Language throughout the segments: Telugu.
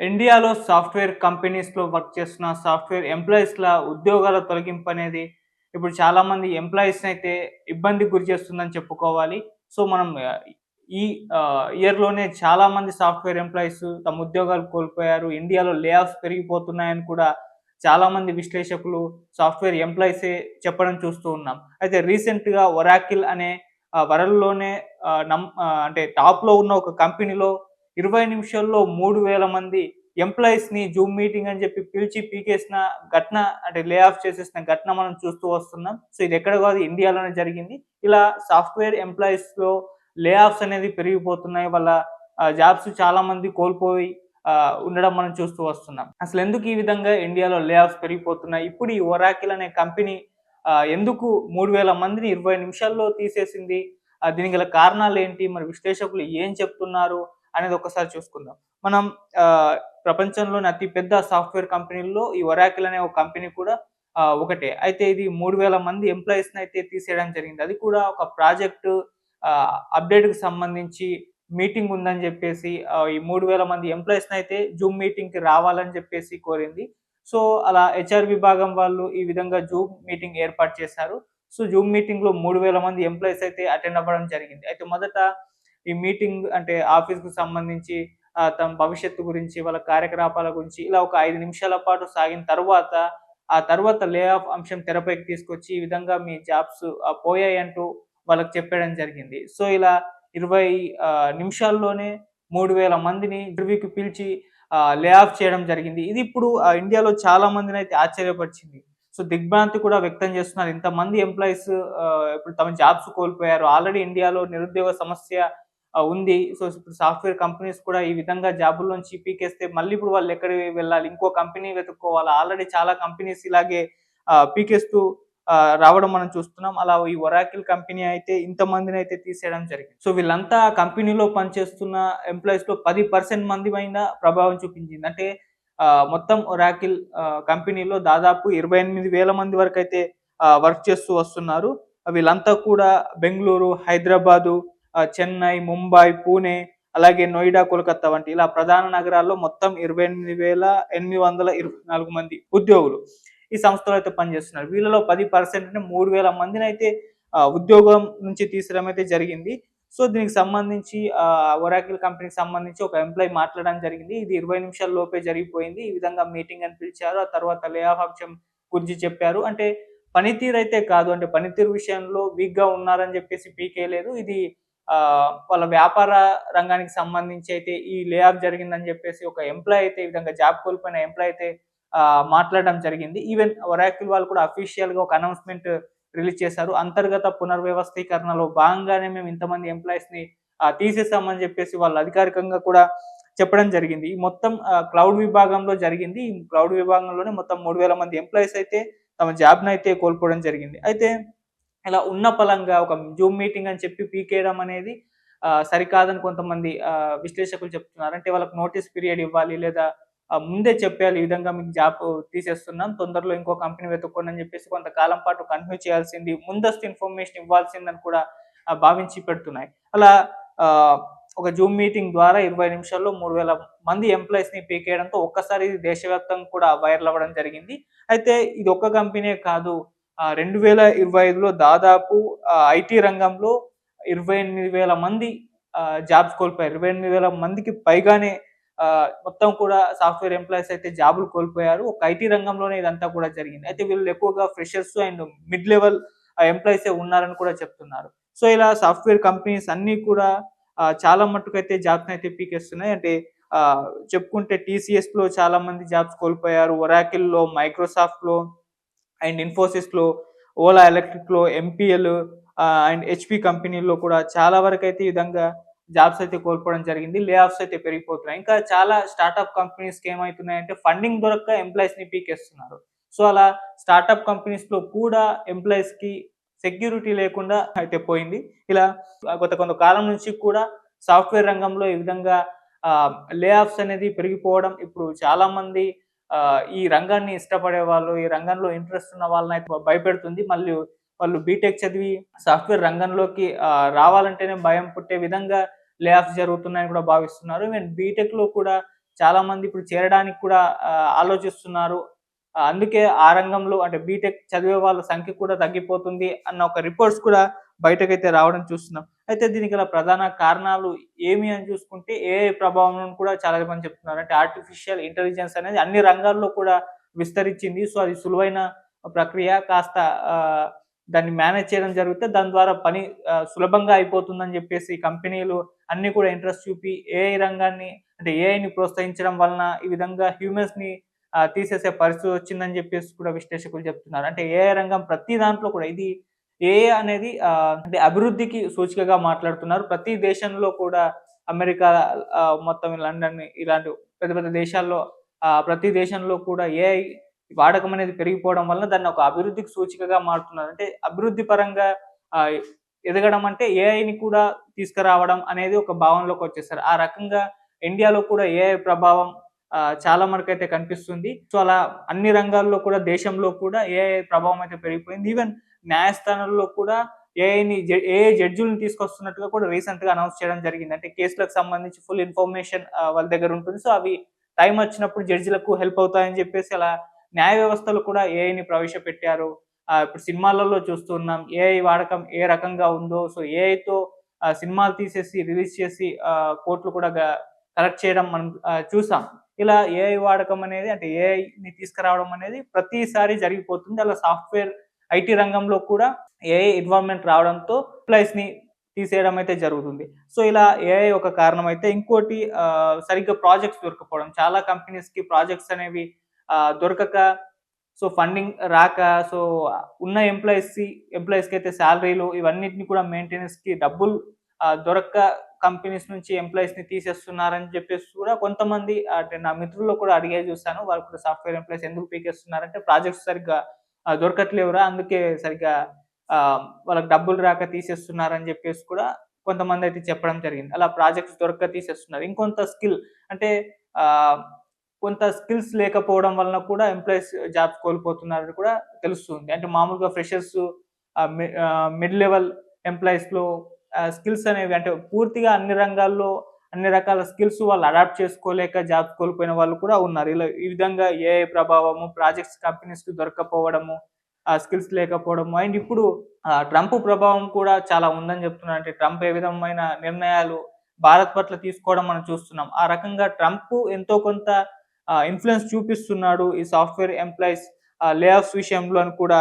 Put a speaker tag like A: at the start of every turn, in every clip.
A: ఇండియాలో సాఫ్ట్వేర్ కంపెనీస్లో వర్క్ చేస్తున్న సాఫ్ట్వేర్ ఎంప్లాయీస్ల ఉద్యోగాల తొలగింపు అనేది ఇప్పుడు చాలామంది ఎంప్లాయీస్ని అయితే ఇబ్బందికి గురి చేస్తుందని చెప్పుకోవాలి. సో మనం ఈ ఇయర్లోనే చాలామంది సాఫ్ట్వేర్ ఎంప్లాయీస్ తమ ఉద్యోగాలు కోల్పోయారు. ఇండియాలో లే ఆఫ్స్ పెరిగిపోతున్నాయని కూడా చాలామంది విశ్లేషకులు సాఫ్ట్వేర్ ఎంప్లాయీసే చెప్పడం చూస్తూ ఉన్నాం. అయితే రీసెంట్గా ఒరాకిల్ అనే వరల్డ్లోనే నమ్ అంటే టాప్లో ఉన్న ఒక కంపెనీలో ఇరవై నిమిషాల్లో మూడు వేల మంది ఎంప్లాయీస్ని జూమ్ మీటింగ్ అని చెప్పి పిలిచి పీకేసిన ఘటన అంటే లే ఆఫ్ చేసేసిన ఘటన మనం చూస్తూ వస్తున్నాం. సో ఇది ఎక్కడ కాదు ఇండియాలోనే జరిగింది. ఇలా సాఫ్ట్వేర్ ఎంప్లాయీస్లో లే ఆఫ్స్ అనేది పెరిగిపోతున్నాయి. వాళ్ళ జాబ్స్ చాలా మంది కోల్పోయి ఉండడం మనం చూస్తూ వస్తున్నాం. అసలు ఎందుకు ఈ విధంగా ఇండియాలో లే ఆఫ్స్ పెరిగిపోతున్నాయి? ఇప్పుడు ఈ ఒరాకిల్ అనే కంపెనీ ఎందుకు మూడు వేల మందిని ఇరవై నిమిషాల్లో తీసేసింది? దీనికి గల కారణాలు ఏంటి? మరి విశ్లేషకులు ఏం చెప్తున్నారు? అనేది ఒకసారి చూసుకుందాం. మనం ప్రపంచంలోని అతి పెద్ద సాఫ్ట్వేర్ కంపెనీల్లో ఈ ఒరాకిల్ అనే ఒక కంపెనీ కూడా ఒకటే. అయితే ఇది మూడు వేల మంది ఎంప్లాయీస్ని అయితే తీసేయడం జరిగింది. అది కూడా ఒక ప్రాజెక్టు అప్డేట్కి సంబంధించి మీటింగ్ ఉందని చెప్పేసి ఈ మూడు వేల మంది ఎంప్లాయీస్ని అయితే జూమ్ మీటింగ్కి రావాలని చెప్పేసి కోరింది. సో అలా హెచ్ఆర్ విభాగం వాళ్ళు ఈ విధంగా జూమ్ మీటింగ్ ఏర్పాటు చేశారు. సో జూమ్ మీటింగ్లో మూడు వేల మంది ఎంప్లాయీస్ అయితే అటెండ్ అవ్వడం జరిగింది. అయితే మొదట ఈ మీటింగ్ అంటే ఆఫీస్కు సంబంధించి తమ భవిష్యత్తు గురించి వాళ్ళ కార్యకలాపాల గురించి ఇలా ఒక ఐదు నిమిషాల పాటు సాగిన తర్వాత ఆ తర్వాత లే ఆఫ్ అంశం తెరపైకి తీసుకొచ్చి ఈ విధంగా మీ జాబ్స్ పోయాయి అంటూ వాళ్ళకి చెప్పడం జరిగింది. సో ఇలా ఇరవై నిమిషాల్లోనే మూడు వేల మందిని ఇంటర్వ్యూకి పిలిచి లే ఆఫ్ చేయడం జరిగింది. ఇది ఇప్పుడు ఆ, ఇండియాలో చాలా మందిని అయితే ఆశ్చర్యపరిచింది. సో దిగ్భ్రాంతి కూడా వ్యక్తం చేస్తున్నారు. ఇంతమంది ఎంప్లాయీస్ ఇప్పుడు తమ జాబ్స్ కోల్పోయారు. ఆల్రెడీ ఇండియాలో నిరుద్యోగ సమస్య ఉంది. సో ఇప్పుడు సాఫ్ట్వేర్ కంపెనీస్ కూడా ఈ విధంగా జాబుల్లోంచి పీకేస్తే మళ్ళీ ఇప్పుడు వాళ్ళు ఎక్కడికి వెళ్ళాలి? ఇంకో కంపెనీ వెతుక్కోవాలి? ఆల్రెడీ చాలా కంపెనీస్ ఇలాగే పీకేస్తూ రావడం మనం చూస్తున్నాం. అలా ఈ ఒరాకిల్ కంపెనీ అయితే ఇంతమందిని అయితే తీసేయడం జరిగింది. సో వీళ్ళంతా కంపెనీలో పనిచేస్తున్న ఎంప్లాయీస్లో పది పర్సెంట్ మంది పైన ప్రభావం చూపించింది. అంటే మొత్తం ఒరాకిల్ కంపెనీలో దాదాపు ఇరవై ఎనిమిది వేల మంది వరకు అయితే వర్క్ చేస్తూ వస్తున్నారు. వీళ్ళంతా కూడా బెంగళూరు హైదరాబాదు చెన్నై ముంబై పూణే అలాగే నోయిడా కోల్కతా వంటి ఇలా ప్రధాన నగరాల్లో మొత్తం ఇరవై ఎనిమిది వేల ఎనిమిది వందల ఇరవై నాలుగు మంది ఉద్యోగులు ఈ సంస్థలో అయితే పనిచేస్తున్నారు. వీళ్ళలో పది పర్సెంట్ అంటే మూడు వేల మందిని అయితే ఉద్యోగం నుంచి తీసడం అయితే జరిగింది. సో దీనికి సంబంధించి ఒరాకిల్ కంపెనీకి సంబంధించి ఒక ఎంప్లాయీ మాట్లాడడం జరిగింది. ఇది ఇరవై నిమిషాల లోపే జరిగిపోయింది. ఈ విధంగా మీటింగ్ అని పిలిచారు. ఆ తర్వాత లే ఆఫ్ అంశం గురించి చెప్పారు. అంటే పనితీరు అయితే కాదు. అంటే పనితీరు విషయంలో వీక్గా ఉన్నారని చెప్పేసి పీకే లేదు. ఇది వాళ్ళ వ్యాపార రంగానికి సంబంధించి అయితే ఈ లే ఆఫ్ జరిగిందని చెప్పేసి ఒక ఎంప్లాయ్ అయితే ఈ విధంగా జాబ్ కోల్పోయిన ఎంప్లాయ్ అయితే మాట్లాడడం జరిగింది. ఈవెన్ ఒరాకిల్ వాళ్ళు కూడా అఫీషియల్గా ఒక అనౌన్స్మెంట్ రిలీజ్ చేశారు. అంతర్గత పునర్వ్యవస్థీకరణలో భాగంగానే మేము ఇంతమంది ఎంప్లాయీస్ని తీసేసామని చెప్పేసి వాళ్ళు అధికారికంగా కూడా చెప్పడం జరిగింది. ఈ మొత్తం క్లౌడ్ విభాగంలో జరిగింది. ఈ క్లౌడ్ విభాగంలోనే మొత్తం మూడు వేల మంది ఎంప్లాయీస్ అయితే తమ జాబ్ను అయితే కోల్పోవడం జరిగింది. అయితే ఇలా ఉన్న పలంగా ఒక జూమ్ మీటింగ్ అని చెప్పి పీకేయడం అనేది సరికాదని కొంతమంది విశ్లేషకులు చెప్తున్నారు. అంటే వాళ్ళకి నోటీస్ పీరియడ్ ఇవ్వాలి లేదా ముందే చెప్పాలి ఈ విధంగా మీకు జాబ్ తీసేస్తున్నాం తొందరలో ఇంకో కంపెనీ వెతుక్కోండి అని చెప్పేసి కొంతకాలం పాటు కంటిన్యూ చేయాల్సింది ముందస్తు ఇన్ఫర్మేషన్ ఇవ్వాల్సిందని కూడా భావించి పెడుతున్నాయి. అలా ఒక జూమ్ మీటింగ్ ద్వారా ఇరవై నిమిషాల్లో మూడు వేల మంది ఎంప్లాయీస్ని పీకేయడంతో ఒక్కసారి దేశవ్యాప్తంగా కూడా వైరల్ అవ్వడం జరిగింది. అయితే ఇది ఒక్క కంపెనీ కాదు రెండు వేల ఇరవై ఐదులో దాదాపు ఐటీ రంగంలో ఇరవై ఎనిమిది వేల మంది జాబ్స్ కోల్పోయారు. ఇరవై ఎనిమిది వేల మందికి పైగానే మొత్తం కూడా సాఫ్ట్వేర్ ఎంప్లాయీస్ అయితే జాబులు కోల్పోయారు. ఒక ఐటీ రంగంలోనే ఇదంతా కూడా జరిగింది. అయితే వీళ్ళు ఎక్కువగా freshers and mid level employees ఉన్నారని కూడా చెప్తున్నారు. సో ఇలా సాఫ్ట్వేర్ కంపెనీస్ అన్ని కూడా చాలా మట్టుకు అయితే జాబ్స్ అయితే పీకేస్తున్నాయి. అంటే చెప్పుకుంటే టీసీఎస్లో చాలా మంది జాబ్స్ కోల్పోయారు. ఒరాకిల్లో మైక్రోసాఫ్ట్లో అండ్ ఇన్ఫోసిస్లో ఓలా ఎలక్ట్రిక్లో ఎంపీఎల్ అండ్ హెచ్పి కంపెనీల్లో కూడా చాలా వరకు అయితే ఈ విధంగా జాబ్స్ అయితే కోల్పోవడం జరిగింది. లే ఆఫ్స్ అయితే పెరిగిపోతున్నాయి. ఇంకా చాలా స్టార్ట్అప్ కంపెనీస్కి ఏమవుతున్నాయంటే ఫండింగ్ దొరక్క ఎంప్లాయీస్ని పీకేస్తున్నారు. సో అలా స్టార్టప్ కంపెనీస్లో కూడా ఎంప్లాయీస్కి సెక్యూరిటీ లేకుండా అయితే పోయింది. ఇలా గత కొంత కాలం నుంచి కూడా సాఫ్ట్వేర్ రంగంలో ఈ విధంగా లే ఆఫ్స్ అనేది పెరిగిపోవడం ఇప్పుడు చాలామంది ఈ రంగాన్ని ఇష్టపడే వాళ్ళు ఈ రంగంలో ఇంట్రెస్ట్ ఉన్న వాళ్ళని అయితే భయపెడుతుంది. మళ్ళీ వాళ్ళు బీటెక్ చదివి సాఫ్ట్వేర్ రంగంలోకి రావాలంటేనే భయం పుట్టే విధంగా లే ఆఫ్ జరుగుతున్నాయని కూడా భావిస్తున్నారు. ఈవెన్ బీటెక్లో కూడా చాలా మంది ఇప్పుడు చేరడానికి కూడా ఆలోచిస్తున్నారు. అందుకే ఆ రంగంలో అంటే బీటెక్ చదివే వాళ్ళ సంఖ్య కూడా తగ్గిపోతుంది అన్న ఒక రిపోర్ట్స్ కూడా బయటకైతే రావడం చూస్తున్నాం. అయితే దీనికి గల ప్రధాన కారణాలు ఏమి అని చూసుకుంటే ఏఐ ప్రభావం కూడా చాలా మంది చెప్తున్నారు. అంటే ఆర్టిఫిషియల్ ఇంటెలిజెన్స్ అనేది అన్ని రంగాల్లో కూడా విస్తరించింది. సో అది సులువైన ప్రక్రియ. కాస్త దాన్ని మేనేజ్ చేయడం జరిగితే దాని ద్వారా పని సులభంగా అయిపోతుందని చెప్పేసి కంపెనీలు అన్ని కూడా ఇంట్రెస్ట్ చూపి ఏఐ రంగాన్ని అంటే ఏఐని ప్రోత్సహించడం వలన ఈ విధంగా హ్యూమన్స్ని తీసేసే పరిస్థితి వచ్చిందని చెప్పేసి కూడా విశ్లేషకులు చెప్తున్నారు. అంటే ఏఐ రంగం ప్రతి దాంట్లో కూడా ఇది ఏఐ అనేది అంటే అభివృద్ధికి సూచికగా మాట్లాడుతున్నారు. ప్రతి దేశంలో కూడా అమెరికా మొత్తం లండన్ ఇలాంటి పెద్ద పెద్ద దేశాల్లో ప్రతి దేశంలో కూడా ఏఐ వాడకం అనేది పెరిగిపోవడం వలన దాన్ని ఒక అభివృద్ధికి సూచికగా మారుతున్నారు. అంటే అభివృద్ధి పరంగా ఎదగడం అంటే ఏఐని కూడా తీసుకురావడం అనేది ఒక భావనలోకి వచ్చేసారు. ఆ రకంగా ఇండియాలో కూడా ఏఐ ప్రభావం చాలా వరకు అయితే కనిపిస్తుంది. సో అలా అన్ని రంగాల్లో కూడా దేశంలో కూడా ఏఐ ప్రభావం అయితే పెరిగిపోయింది. ఈవెన్ న్యాయస్థానంలో కూడా ఏఐని ఏ జడ్జులను తీసుకొస్తున్నట్టుగా కూడా రీసెంట్గా అనౌన్స్ చేయడం జరిగింది. అంటే కేసులకు సంబంధించి ఫుల్ ఇన్ఫర్మేషన్ వాళ్ళ దగ్గర ఉంటుంది. సో అవి టైం వచ్చినప్పుడు జడ్జిలకు హెల్ప్ అవుతాయని చెప్పేసి అలా న్యాయ వ్యవస్థలు కూడా ఏఐని ప్రవేశపెట్టారు. ఇప్పుడు సినిమాలలో చూస్తున్నాం ఏఐ వాడకం ఏ రకంగా ఉందో సో ఏఐతో సినిమాలు తీసేసి రిలీజ్ చేసి కోర్టులు కూడా కలెక్ట్ చేయడం మనం చూసాం. ఇలా ఏఐ వాడకం అనేది అంటే ఏఐని తీసుకురావడం అనేది ప్రతిసారి జరిగిపోతుంది. అలా సాఫ్ట్వేర్ ఐటీ రంగంలో కూడా ఏఐ ఇన్వాల్వ్మెంట్ రావడంతో ఎంప్లాయీస్ తీసేయడం అయితే జరుగుతుంది. సో ఇలా ఏఐ ఒక కారణం అయితే ఇంకోటి సరిగ్గా ప్రాజెక్ట్స్ దొరకపోవడం. చాలా కంపెనీస్కి ప్రాజెక్ట్స్ అనేవి దొరకక సో ఫండింగ్ రాక సో ఉన్న ఎంప్లాయీస్ ఎంప్లాయీస్కి అయితే శాలరీలు ఇవన్నిటిని కూడా మెయింటెనెన్స్కి డబ్బులు దొరక్క కంపెనీస్ నుంచి ఎంప్లాయీస్ని తీసేస్తున్నారని చెప్పేసి కూడా కొంతమంది అంటే నా మిత్రుల్లో కూడా అడిగే చూస్తాను వాళ్ళు కూడా సాఫ్ట్వేర్ ఎంప్లాయీస్ ఎందుకు పీకేస్తున్నారంటే ప్రాజెక్ట్స్ సరిగ్గా దొరకట్లేవురా అందుకే సరిగ్గా వాళ్ళకి డబ్బులు రాక తీసేస్తున్నారని చెప్పేసి కూడా కొంతమంది అయితే చెప్పడం జరిగింది. అలా ప్రాజెక్ట్స్ దొరక తీసేస్తున్నారు. ఇంకొంత స్కిల్ అంటే కొంత స్కిల్స్ లేకపోవడం వలన కూడా ఎంప్లాయీస్ జాబ్స్ కోల్పోతున్నారని కూడా తెలుస్తుంది. అంటే మామూలుగా ఫ్రెషర్స్ మిడ్ లెవెల్ ఎంప్లాయీస్లో స్కిల్స్ అనేవి అంటే పూర్తిగా అన్ని రంగాల్లో అన్ని రకాల స్కిల్స్ వాళ్ళు అడాప్ట్ చేసుకోలేక జాబ్స్ కోల్పోయిన వాళ్ళు కూడా ఉన్నారు. ఇలా ఈ విధంగా ఏ ప్రభావము ప్రాజెక్ట్స్ కంపెనీస్కి దొరకపోవడము ఆ స్కిల్స్ లేకపోవడము అండ్ ఇప్పుడు ట్రంప్ ప్రభావం కూడా చాలా ఉందని చెప్తున్నారు. అంటే ట్రంప్ ఏ విధమైన నిర్ణయాలు భారత్ పట్ల తీసుకోవడం మనం చూస్తున్నాం. ఆ రకంగా ట్రంప్ ఎంతో కొంత ఇన్ఫ్లుయెన్స్ చూపిస్తున్నాడు ఈ సాఫ్ట్వేర్ ఎంప్లాయీస్ లే ఆఫ్స్ విషయంలో అని కూడా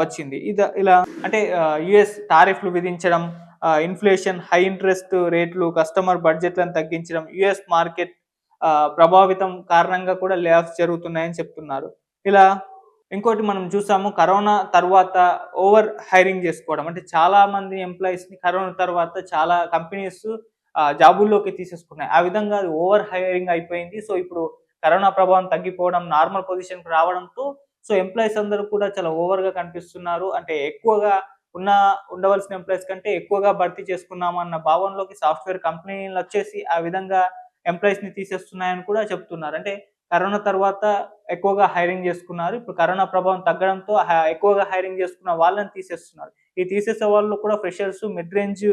A: వచ్చింది. ఇది ఇలా అంటే యుఎస్ టారిఫ్లు విధించడం ఇన్ఫ్లేషన్ హై ఇంట్రెస్ట్ రేట్లు కస్టమర్ బడ్జెట్లను తగ్గించడం యుఎస్ మార్కెట్ ప్రభావితం కారణంగా కూడా లే ఆఫ్ జరుగుతున్నాయని చెప్తున్నారు. ఇలా ఇంకోటి మనం చూసాము కరోనా తర్వాత ఓవర్ హైరింగ్ చేసుకోవడం. అంటే చాలా మంది ఎంప్లాయీస్ని కరోనా తర్వాత చాలా కంపెనీస్ జాబుల్లోకి తీసేసుకున్నాయి. ఆ విధంగా అది ఓవర్ హైరింగ్ అయిపోయింది. సో ఇప్పుడు కరోనా ప్రభావం తగ్గిపోవడం నార్మల్ పొజిషన్కి రావడంతో సో ఎంప్లాయీస్ అందరూ కూడా చాలా ఓవర్గా కనిపిస్తున్నారు. అంటే ఎక్కువగా ఉన్న ఉండవలసిన ఎంప్లాయీస్ కంటే ఎక్కువగా భర్తీ చేసుకున్నాము అన్న భావనలోకి సాఫ్ట్వేర్ కంపెనీలు వచ్చేసి ఆ విధంగా ఎంప్లాయీస్ని తీసేస్తున్నాయని కూడా చెప్తున్నారు. అంటే కరోనా తర్వాత ఎక్కువగా హైరింగ్ చేసుకున్నారు. ఇప్పుడు కరోనా ప్రభావం తగ్గడంతో ఎక్కువగా హైరింగ్ చేసుకున్న వాళ్ళని తీసేస్తున్నారు. ఈ తీసేసే వాళ్ళు కూడా ఫ్రెషర్స్ మిడ్ రేంజ్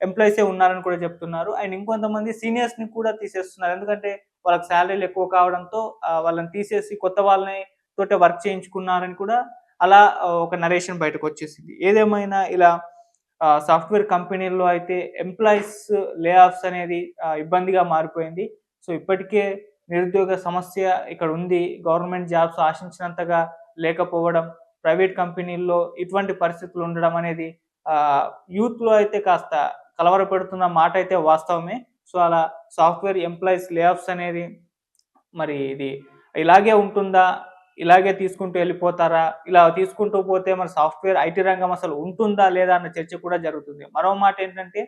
A: ఎంప్లాయీసే ఉన్నారని కూడా చెప్తున్నారు. అండ్ ఇంకొంతమంది సీనియర్స్ని కూడా తీసేస్తున్నారు. ఎందుకంటే వాళ్ళకి శాలరీలు ఎక్కువ కావడంతో వాళ్ళని తీసేసి కొత్త వాళ్ళని తోటే వర్క్ చేయించుకున్నారని కూడా అలా ఒక నరేషన్ బయటకు వచ్చేసింది. ఏదేమైనా ఇలా సాఫ్ట్వేర్ కంపెనీల్లో అయితే ఎంప్లాయీస్ లే ఆఫ్స్ అనేది ఇబ్బందిగా మారిపోయింది. సో ఇప్పటికే నిరుద్యోగ సమస్య ఇక్కడ ఉంది. గవర్నమెంట్ జాబ్స్ ఆశించినంతగా లేకపోవడం ప్రైవేట్ కంపెనీల్లో ఇటువంటి పరిస్థితులు ఉండడం అనేది యూత్లో అయితే కాస్త కలవరపెడుతున్న మాట అయితే వాస్తవమే. సో అలా సాఫ్ట్వేర్ ఎంప్లాయీస్ లే ఆఫ్స్ అనేది మరి ఇది ఇలాగే ఉంటుందా? ఇలాగే తీసుకుంటూ వెళ్ళిపోతారా? ఇలా తీసుకుంటూ పోతే మరి సాఫ్ట్వేర్ ఐటీ రంగం అసలు ఉంటుందా లేదా అన్న చర్చ కూడా జరుగుతుంది. మరో మాట ఏంటంటే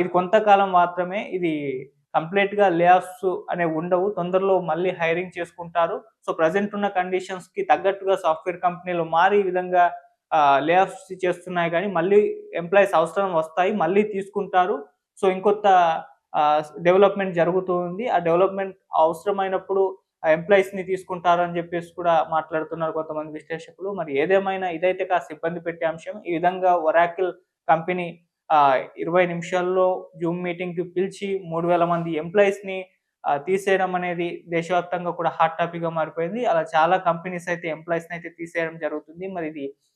A: ఇది కొంతకాలం మాత్రమే ఇది కంప్లీట్గా లే ఆఫ్స్ అనేవి ఉండవు. తొందరలో మళ్ళీ హైరింగ్ చేసుకుంటారు. సో ప్రజెంట్ ఉన్న కండిషన్స్కి తగ్గట్టుగా సాఫ్ట్వేర్ కంపెనీలు మారి ఈ విధంగా లే ఆఫ్స్ చేస్తున్నాయి కానీ మళ్ళీ ఎంప్లాయీస్ అవసరం వస్తాయి మళ్ళీ తీసుకుంటారు. సో ఇంకొత్త డెవలప్మెంట్ జరుగుతుంది ఆ డెవలప్మెంట్ అవసరమైనప్పుడు ఎంప్లాయీస్ని తీసుకుంటారని చెప్పేసి కూడా మాట్లాడుతున్నారు కొంతమంది విశ్లేషకులు. మరి ఏదేమైనా ఇదైతే కాస్త ఇబ్బంది పెట్టే అంశం. ఈ విధంగా ఒరాకిల్ కంపెనీ ఆ, ఇరవై నిమిషాల్లో జూమ్ మీటింగ్కి పిలిచి మూడు వేల మంది ఎంప్లాయీస్ని తీసేయడం అనేది దేశవ్యాప్తంగా కూడా హాట్ టాపిక్గా మారిపోయింది. అలా చాలా కంపెనీస్ అయితే ఎంప్లాయీస్ అయితే తీసేయడం జరుగుతుంది. మరి ఇది